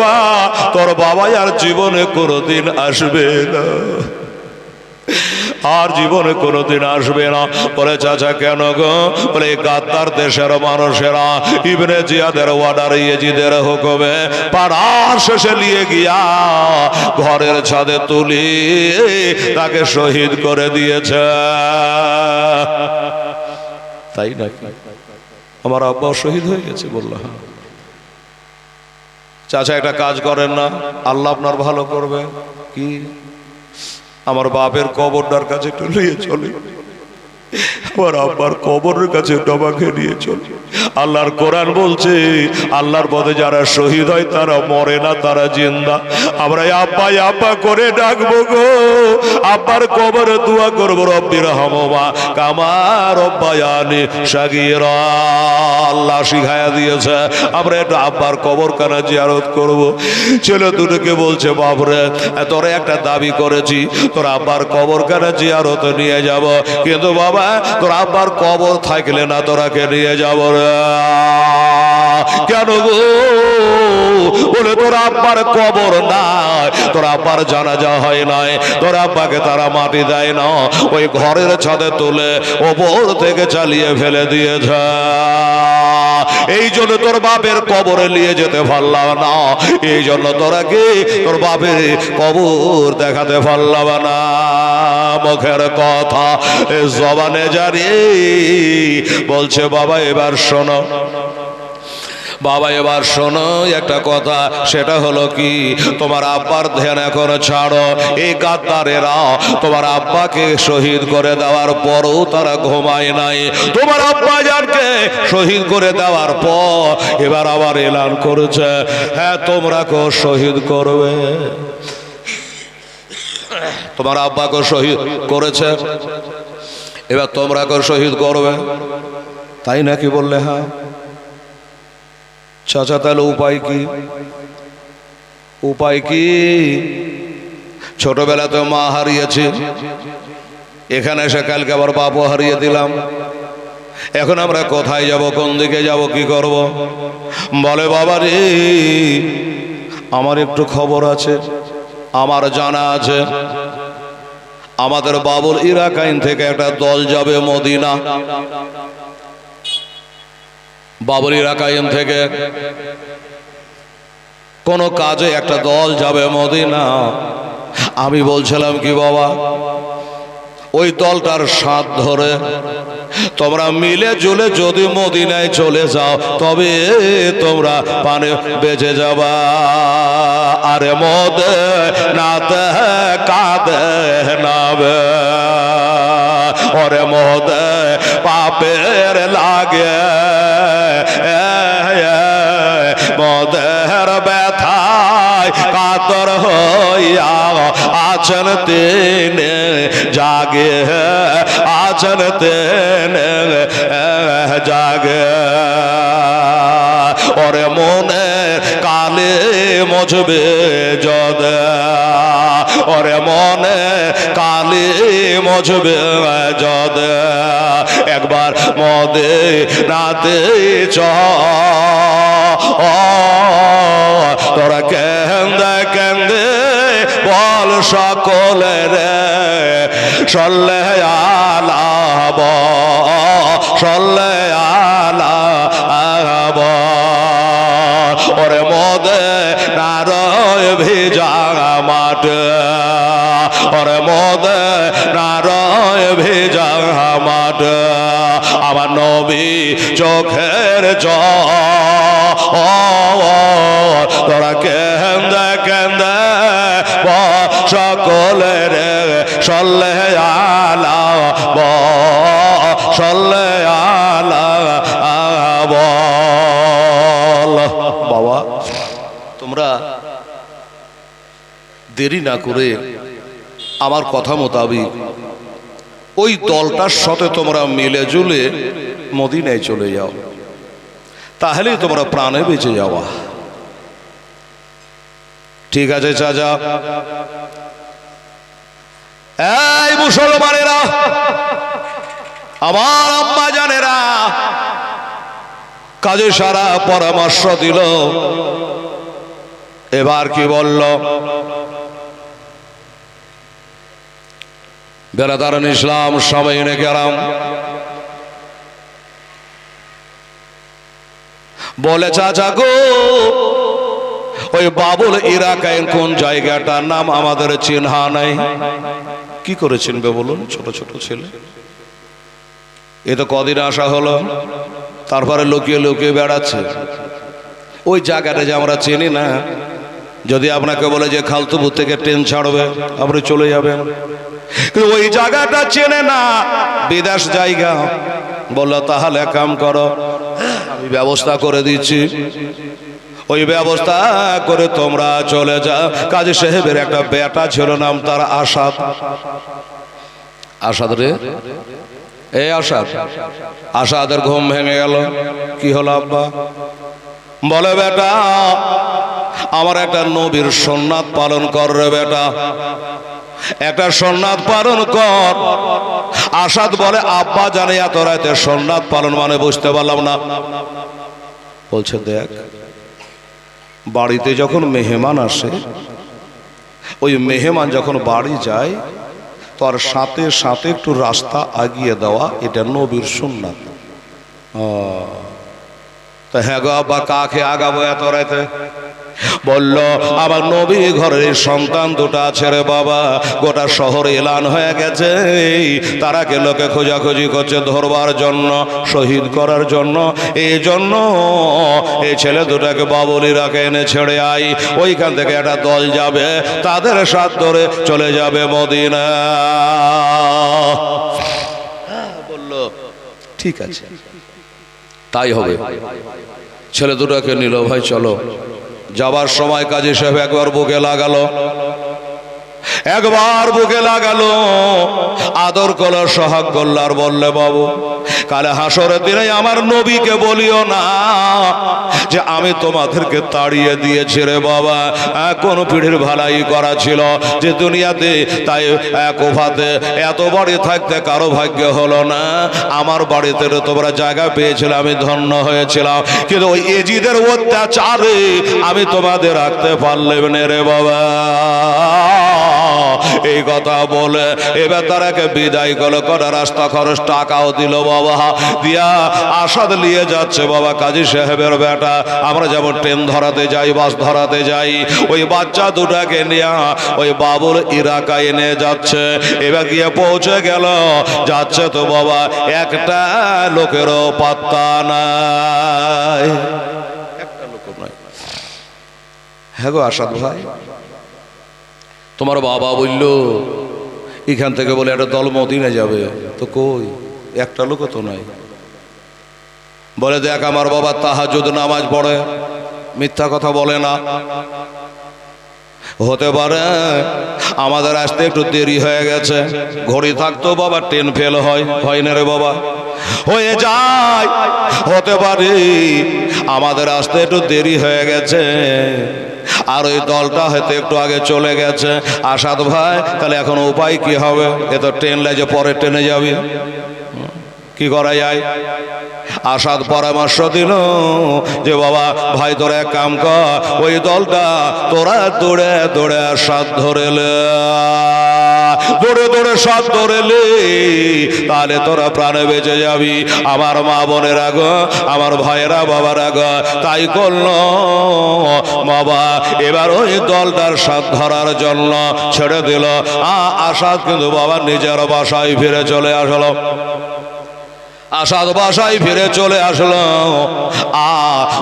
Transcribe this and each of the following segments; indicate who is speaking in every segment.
Speaker 1: বাবা, তোর বাবাই আর জীবনে কোনোদিন আসবে না। আর জীবনে কোনোদিন আসবে না। বলে, চাচা, কেন গো? বলে গাদ্দার দেশের মানুষেরা ইবনে জিয়াদের ওয়ার্ডার ইয়েজিদের হুকুমে পাড়ার শেষে নিয়ে গিয়া ঘরের ছাদে তুলি, তাকে শহীদ করে দিয়েছে। তাই নাকি? আমার আব্বা শহীদ হয়ে গেছে, বলল হ্যাঁ। চাচা, একটা কাজ করেন না। আল্লাহ আপনার ভালো করবে। কি? আমার বাপের কবরটার কাছে একটু নিয়ে চলে। আমার আব্বার কবরের কাছে একটু নিয়ে চলে। আল্লাহর কোরআন বলছে, আল্লাহর পথে যারা শহীদ হয়, তারা মরে না, তারা জিন্দা। আমরা আব্বা আব্বা করে ডাকবো গো। আব্বার কবরে দোয়া করব রব্বির হামমা কামার রব্বায়ানি সাগিরা। আল্লাহ শিখায়া দিয়েছে, আমরা একটু আব্বার কবর কানা জিয়ারত করব। ছেলে দুটোকে বলছে, বাপরে, তোরা একটা দাবি করেছি, তোর আব্বার কবর কানা জিয়ারত নিয়ে যাব। কিন্তু বাবা, তোর আব্বার কবর থাকলে না তোরাকে নিয়ে যাব রে। কেন গো? বলে, তোর আব্বার কবর নাই, তোর আব্বার জানাজা হয় নাই, তোর আব্বাকে তারা মাটি দেয় না, ওই ঘরের ছাদে তুলে ওপর থেকে চালিয়ে ফেলে দিয়েছে এই জন্য তোর বাপের কবরে নিয়ে যেতে পারলাম না, এই জন্য তোরা কি তোর বাপের কবর দেখাতে পারলাম না? মুখের কথা জবানে জানি, বলছে, বাবা, এবার শোনো। বাবা, এবার শোনো একটা কথা, সেটা হলো কি? তোমার আব্বার ধ্যান এখন ছাড়ো। এই গাদ্দারেরা তোমার আব্বাকে শহীদ করে দেওয়ার পরও তারা ঘুমায় নাই। তোমার আব্বা জানকে শহীদ করে দেওয়ার পর এবার আবার এলান করেছে। হ্যাঁ তোমরা কেউ শহীদ করবে। তোমার আব্বাকে শহীদ করেছে। এবার তোমরা কেউ শহীদ করবে। তাই নাকি বললে হ্যাঁ? চাচা, তাহলে উপায় কি? উপায় কি? ছোটবেলাতে মা হারিয়েছে। এখানে এসে কালকে আবার বাপও হারিয়ে দিলাম। এখন আমরা কোথায় যাব, কোন দিকে যাব, কি করব? বলে বাবা রে আমার একটু খবর আছে, আমার জানা আছে। আমাদের বাবুল ইরাকাইন থেকে একটা দল যাবে মদিনা। বাবুল ইরাকাইন থেকে। কোন কাজে একটা দল যাবে মদিনা। আমি বলছিলাম, কি বাবা? ওই দলটার সাথ ধরে। তোমরা মিলে জুলে যদি মদিনায় চলে যাও, তবে তোমরা পানে বেঁচে যাবা। আরে মদ নাতে কাঁদে নাবে ওরে মদ পাপের লাগে। মদের ব্যথায় কাতর হইয়া আছেন তেনে, জাগে আছেন তেনে জাগে। ওরে মনে কালে মজবে যদ, ওরে মনে কালে মজবে যদ। একবার মদে নাতে চ। তোরা কেন্দে কেন্দে বল সকলের সল্লে আলাব সল্লে আলাব ওরে মদে নারয় ভেজা মাঠ ওরে মদে ভেজা মাঠ আমার নবী চোখের জ তোরা কেন্দে কেন্দে সকলের সল্লে আলা ব সল্লে আলা বাবা, তোমরা দেরি না করে আমার কথা মোতাবিক। ওই দলটার সাথে তোমরা মিলে জুলে মদিনায় চলে যাও। তাহলেই তোমরা প্রাণে বেঁচে যাওয়া ঠিক আছে চাচা। এই মুসলমানেরা, আমার আম্মা জানেরা, কাজে সারা পরামর্শ দিল। এবার কি বলল? বেড়াদারণ ইসলাম সবাই এনে গেলাম বলে, চাচা গো, ওই বাবুল ইরাকায় কোন জায়গাটার নাম আমাদের চিনহা নাই? কি করে চিনবে বলুন, ছোট ছোট ছেলে? এ তো কদিন আসা হলো, তারপরে লুকিয়ে লুকিয়ে বেড়াচ্ছে। ওই জায়গাটা যে আমরা চিনি না, যদি আপনাকে বলে যে খালতুপুর থেকে ট্রেন ছাড়বে, আপনি চলে যাবেন। কিন্তু ওই জায়গাটা চেনে না। বিদেশ জায়গা। বলল, তাহলে কাম করো, আমি ব্যবস্থা করে দিচ্ছি। ওই ব্যবস্থা করে তোমরা চলে যাও। কাজী সাহেবের একটা বেটা ছিল নাম তার আসাদ। আসাদ রে? এ আসাদ, আসাদের ঘুম ভেঙে গেল। কি হলো আব্বা? বলে, বেটা, আমার একটা নবীর সোননাথ পালন কর রে বেটা। একটা সোননাথ পালন কর। আসাদ বলে, আব্বা জানে এত রাতে সোননাথ পালন মানে বুঝতে পারলাম না। বলছে, দেখ, বাড়িতে যখন মেহমান আসে, ওই মেহমান যখন বাড়ি যায়, তার সাথে সাথে একটু রাস্তা আগিয়ে দেওয়া, এটা নবীর সুন্নাত। হ্যাঁ গো আব্বা, কাকে আগাবো এত রাতে? বলল, আমার নবী ঘরের সন্তান দুটো আছে রে বাবা। গোটা শহরে এলান হয়ে গেছে। তারাকে লোকে খোঁজাখুঁজি করছে ধরবার জন্য, শহীদ করার জন্য? এই জন্য এই ছেলে দুটাকে বাবুলিরাকে এনে ছেড়ে আই ওইখান থেকে একটা দল যাবে, তাদের সাথ ধরে চলে যাবে মদিনা। বলল, ঠিক আছে, তাই হবে। ছেলে দুটাকে নিল, ভাই, চলো। যাবার সময় কাজী সাহেব একবার বুকে লাগালো। একবার বুকে লাগালো। আদর করল, সোহাগ আর বললে, বাবু, কালে হাসরের দিনে আমার নবীকে বলিও না যে আমি তোমাদেরকে তাড়িয়ে দিয়েছি রে বাবা। কোন পিঠের ভালাই করা ছিল যে দুনিয়াতে তাই এক ওভাতে এত বাড়ি থাকতে কারও ভাগ্য হলো না। আমার বাড়িতে তোমরা জায়গা পেয়েছিল, আমি ধন্য হয়েছিলাম। কিন্তু ওই এজিদের অত্যাচারে আমি তোমাদের রাখতে পারলাম না রে বাবা। এই কথা বলে এবার তারাকে বিদায় করল করে রাস্তা খরচ টাকাও দিল বাবা। দিয়া আসাদ নিয়ে যাচ্ছে বাবা কাজী সাহেবের বেটা। আমরা যেমন ট্রেন ধরাতে যাই, বাস ধরাতে যাই, ওই বাচ্চা দুটাকে নিয়ে ওই বাবুল ইরাকা এনে যাচ্ছে। এবার গিয়ে পৌঁছে গেল। যাচ্ছে তো বাবা একটা লোকেরও পাত্তা নাই। একটা লোক নাই। হ্যাঁ গো আসাদ ভাই। তোমার বাবা বলল, এখান থেকে বলে একটা দল মদিনে যাবে। তো কই? একটা লোকও তো নাই। বলে দেখ, আমার বাবা তাহাজুদ নামাজ পড়ে। মিথ্যা কথা বলে না। হতে পারে, আমাদের আসতে একটু দেরি হয়ে গেছে। ঘড়ি থাকতো বাবা, ট্রেন ফেল হয়। হয় না রে বাবা? হয়ে যায়। হতে পারে, আমাদের আসতে একটু দেরি হয়ে গেছে। আর ওই দলটা হয়তো একটু আগে চলে গেছে। আসাদ ভাই, তাহলে এখন উপায় কি হবে? এ তো ট্রেন লাইজে পরে ট্রেনে যাবি। কি করা যায়? আসাদ পরামর্শ দিল যে, বাবা, ভাই, তোরা এক কাম কর। ওই দলটা তোরা দৌড়ে দৌড়ে আসাদ ধরেলে দৌড়ে দৌড়ে সব ধরেলে। তাহলে তোরা প্রাণে বেঁচে যাবি। আমার মা বোনের আগ আমার ভাইয়েরা, বাবার আগ তাই করল। বাবা, এবার ওই দলটার সাথ ধরার জন্য ছেড়ে দিল। আ, আসাদ কিন্তু বাবা নিজের বাসায় ফিরে চলে আসলো। আসাদ বাসায় ফিরে চলে আসলো। আ,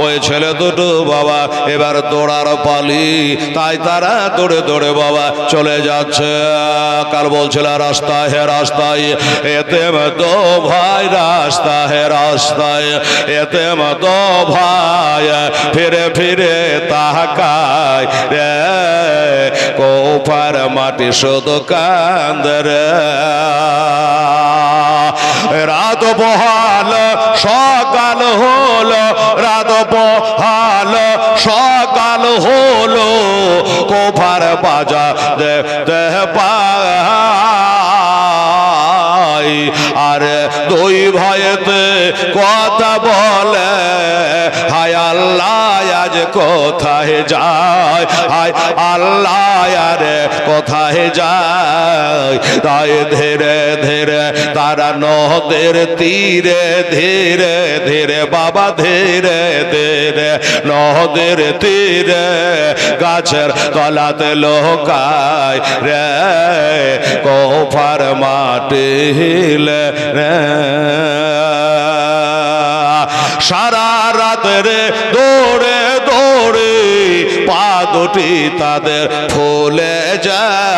Speaker 1: ওই ছেলে দুটো বাবা এবার দৌড়ার পালি। তাই তারা দৌড়ে দৌড়ে বাবা চলে যাচ্ছে। কাল বলছিল রাস্তা হে রাস্তায় এতে তো ভাই রাস্তা হে রাস্তায় এতে তো ভাই, ফিরে ফিরে তাহাকায় রে। কোফার মাটি শুধু কান্দরে হলো রাত বহাল, সকাল হলো কোফার বাজা দে দে পাই। আর দুই ভয়েতে কথা বলে কোথায় যায়? হায় আল্লাহ, আরে কোথায় যায়? তাই ধীরে ধীরে তারা নদের তীরে, ধীরে ধীরে বাবা, ধীরে ধীরে নদের তীরে গাছের তলাতে লোকায় রে। কোফার মাটি রে। সারা রাতের দৌড়ে দৌড়ে পা দুটি তাদের ফুলে যায়।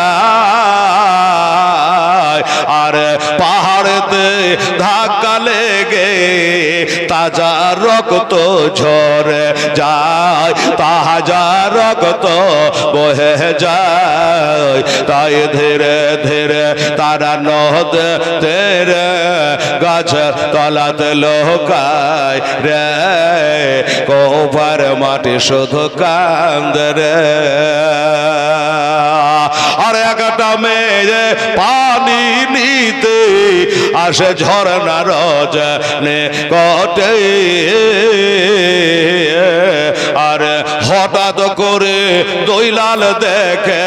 Speaker 1: আর পাহাড়েতে ধাক্কা লেগে তাজা রক্ত ঝরে যায়, তাজা রক্ত বহে যায়। তাই ধীরে ধীরে তারা নদ তেরে গাছ তলাতে লোকায় রে। কোপার মাটি শুধু কান্দ রে। আর একটা মেয়ে পানি নিতে আসে ঝরনা রজ নে কটে আর হঠাৎ করে দৈলাল দেখে,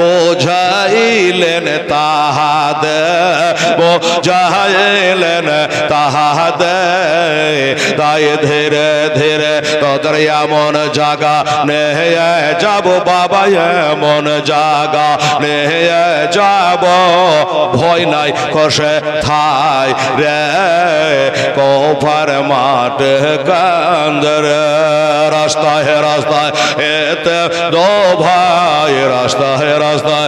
Speaker 1: বোঝাইলেন তাহাদ বোঝাইলেন তাহাদ। তাই ধীরে ধীরে তোদের এমন জাগা নেহে যাব, বাবা, এমন জাগা নেহে যাব। ভয় নাই কষে থাই রে, কফার মাঠ কান্দর রাস্তা রাস্তা এতে দো ভাই রাস্তা হে রাস্তা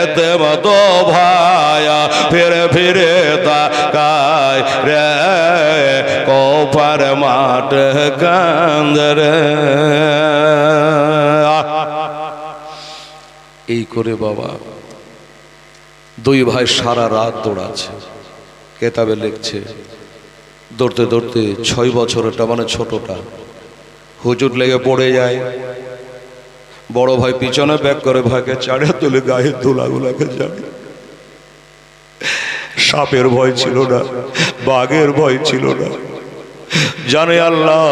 Speaker 1: এতে দো ভায়া ফিরে ফিরে তাকায় রে। কফার মাঠ কান্দর এই করে বাবা দুই ভাই সারা রাত দৌড়াচ্ছে, কেতাবে লিখছে, দৌড়তে দৌড়তে ছয় বছরটা মানে ছোটটা। হুজুর লেগে পড়ে যায়। বড় ভাই পিছনে ব্যাক করে ভাইকে চাড়ে তুলে গায়ে ধুলাগুলাকে যাবে সাপের ভয় ছিল না, বাঘের ভয় ছিল না। জানে আল্লাহ,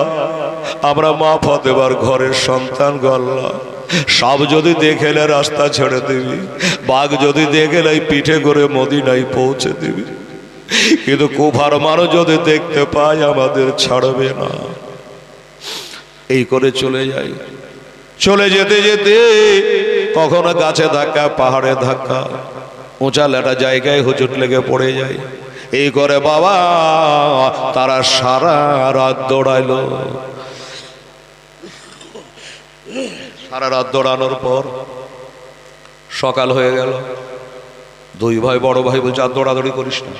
Speaker 1: আমরা মা ফতেবার ঘরের সন্তান আল্লাহ। সাপ যদি দেখেলে রাস্তা ছেড়ে দিবি, বাঘ যদি দেখেলে পিঠে করে মদিনায় পৌঁছে দিবি। কিন্তু কুফার মানুষ যদি দেখতে পায়, আমাদের ছাড়বে না। এই করে চলে যাই। চলে যেতে যেতে কখনো গাছে ধাক্কা, পাহাড়ে ধাক্কা, উঁচা লেটা জায়গায় হুজুট লেগে পড়ে যায় এই করে বাবা তারা সারা রাত দৌড়াইলো। সারা রাত দৌড়ানোর পর সকাল হয়ে গেল। দুই ভাই, বড় ভাই বলছে, আর দৌড়াদৌড়ি করিস না।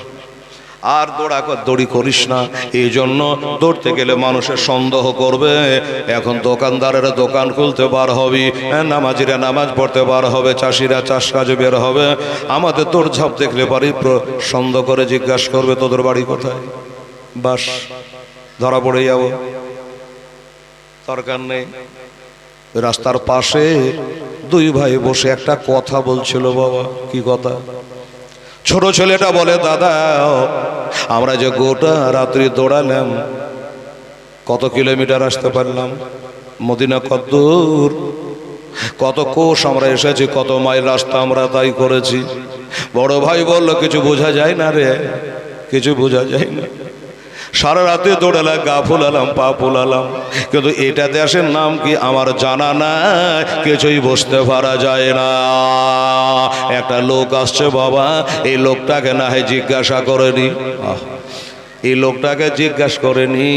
Speaker 1: আর দৌড়া দৌড়ি করিস না। এই জন্য দৌড়তে গেলে মানুষের সন্দেহ করবে। এখন দোকানদারেরা দোকান খুলতে বার হবি, নামাজিরা নামাজ পড়তে বার হবে, চাষিরা চাষ কাজে বের হবে। আমাদের তোর ঝাপ দেখলে প্র- সন্দেহ করে জিজ্ঞাসা করবে, তোদের বাড়ি কোথায়? বাস, ধরা পড়ে যাব। দরকার নেই। রাস্তার পাশে দুই ভাই বসে একটা কথা বলছিল, বাবা, কি কথা? ছোট ছেলেটা বলে, দাদা আমরা যে গোটা রাত্রি দৌড়ালাম, কত কিলোমিটার আসতে পারলাম? মদিনা কত দূর কত কোষ আমরা এসেছি, কত মাইল রাস্তা আমরা তাই করেছি। বড় ভাই বলল, কিছু বোঝা যায় না রে, কিছু বোঝা যায় না। সারা রাতে দৌড়ালাম গা ফুলালাম পা ফুলালাম। কিন্তু এটা দেশের নাম কি? আমার জানা না কিছুই বসতে পারা যায় না। একটা লোক আসছে বাবা এই লোকটাকে না হয় জিজ্ঞাসা করেনি আহ, এই লোকটাকে জিজ্ঞাসা করেনি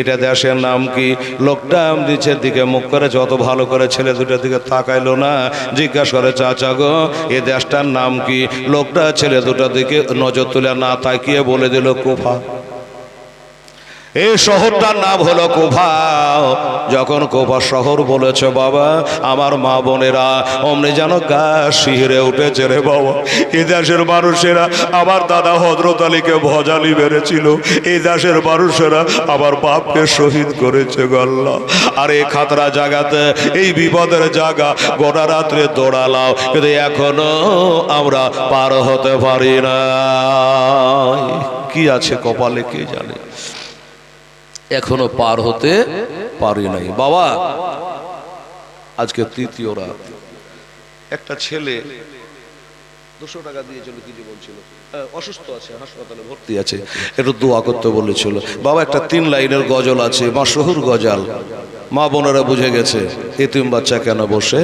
Speaker 1: এটা দেশের নাম কি? লোকটা নিচের দিকে মুখ করে যত ভালো করে ছেলে দুটোর দিকে তাকাইলো না জিজ্ঞাসা করে চাচা গো এ দেশটার নাম কি? লোকটা ছেলে দুটোর দিকে নজর তুলে না তাকিয়ে বলে দিল কুফা। এই শহরটার নাম হলো কোভা যখন কোভা শহর বলেছে, বাবা, আমার মা বোনেরা, অমনি যেন গা শিহরে উঠেছে রে বাবা। এই দেশের মানুষেরা আমার দাদা হজরত আলীকে ভজালি বেড়েছিল এই দেশের মানুষেরা আমার বাপকে শহীদ করেছে গল্লা আর এই খাতরা জায়গাতে এই বিপদের জায়গা গোটা রাত্রে দৌড়ালাও কিন্তু এখনও আমরা পার হতে পারি না কি আছে কপালে কে জানে? এখনও পার হতে পারি নাই। বাবা আজকে তৃতীয় রাত। একটা ছেলে দুশো টাকা দিয়েছিল কি যে বলছিল হ্যাঁ, অসুস্থ আছে হাসপাতালে ভর্তি আছে। একটু দোয়া বাবা একটা তিন লাইনের গজল আছে গজাল। মা বোনেরা বুঝে গেছে বাচ্চা কেন বসে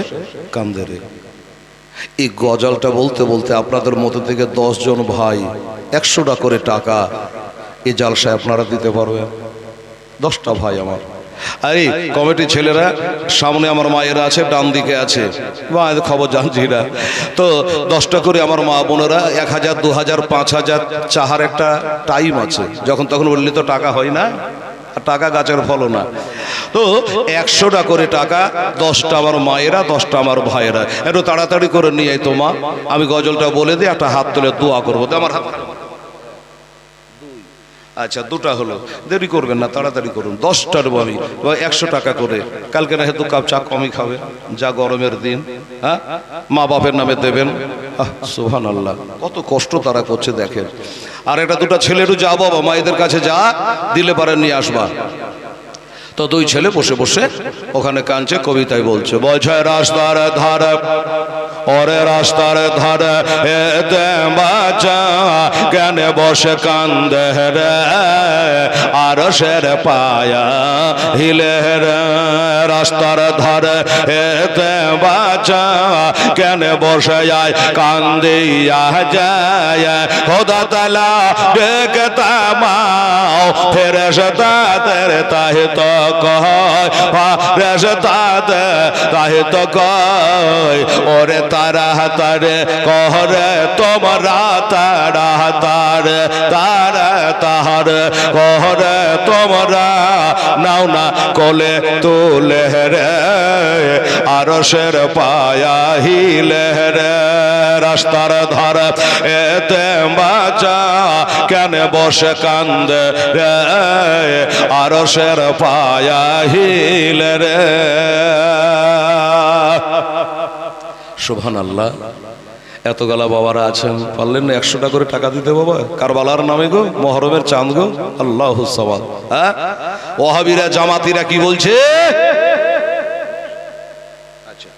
Speaker 1: এই গজলটা বলতে বলতে আপনাদের মধ্যে থেকে জন ভাই একশোটা করে টাকা এই জালসায় আপনারা দিতে পারবেন। দশটা ভাই আমার। আরে, কমিটি ছেলেরা, সামনে আমার মায়েরা আছে, ডান দিকে আছে। মায়ের খবর জানছি না। তো দশটা করে আমার মা বোনেরা, এক হাজার, দু হাজার, পাঁচ হাজার চাহার একটা টাইম আছে। যখন তখন বললে তো টাকা হয় না টাকা গাছের ফলও না। তো একশোটা করে টাকা, দশটা আমার মায়েরা, দশটা আমার ভাইয়েরা। একটু তাড়াতাড়ি করে নিয়ে আয় তো মা। আমি গজলটা বলে দিই, একটা হাত তুলে দোয়া করব। তো আমার হাত। আচ্ছা দুটা হলো। দেরি করবেন না, তাড়াতাড়ি করুন। দশটার আমি একশো টাকা করে। কালকে না দু কাপ চা কমই খাবে। যা গরমের দিন হ্যাঁ? মা বাপের নামে দেবেন। সুহান আল্লাহ কত কষ্ট তারা করছে, দেখেন। আর একটা দুটা ছেলেরও যা, বাবা মায়েদের কাছে যা, দিলে পারে নিয়ে আসবা। তো দুই ছেলে বসে বসে ওখানে কাঁদছে, কবিতায় বলছে বলছে রাস্তার ধারে। ওরে রাস্তার ধারে এতে বাচ্চা কেন বসে কান্দে রে? আর সের পায়া হিলে রে, রাস্তার ধারে এতে বাচ্চা কেন বসে যায় কান্দিয়া যায়? খোদা তালা দেখতা মাও ফেরে সে তাদের তাই তো কয় ফেরে সে তাদের তাই তো কয়, ওরে তারা তারে কহরে তোমরা তারা তারে তারা তাহার, কহরে তোমরা নাও না কোলে তুলে রে, আরশের পায়া হিলে রাস্তার ধার এতে বাজা কেন বসে কান্দে রে, আরশের পায়া হিলে রে। সুবহান আল্লাহ এত গালা বাবারা আছেন, পারলেন না একশো টাকা করে টাকা দিতে বাবা? কারবালার নামে গো, মহরমের চাঁদ গো, আল্লাহ হ্যাঁ? ওহাবিরা জামাতিরা কি বলছে? আচ্ছা।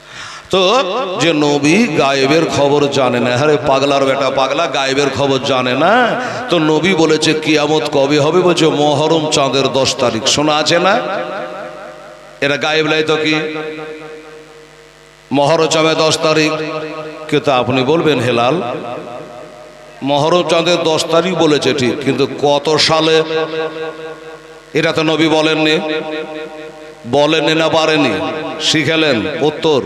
Speaker 1: তো যে নবী গায়েবের খবর জানে না, আরে পাগলার বেটা পাগলা, গায়েবের খবর জানে না। তো নবী বলেছে, কিয়ামত কবে হবে? বলছে, মহরম চাঁদের দশ তারিখ। শোনা আছে না? এরা গায়েব লাই তো কি? মহরচমে দশ তারিখ। কিন্তু আপনি বলবেন, হেলাল মহরম চাঁদের দশ তারিখ বলেছে ঠিক, কিন্তু কত সালে? এটা তো নবী বলেননি। বলেননি না পারেনি শিখেলেন? উত্তর।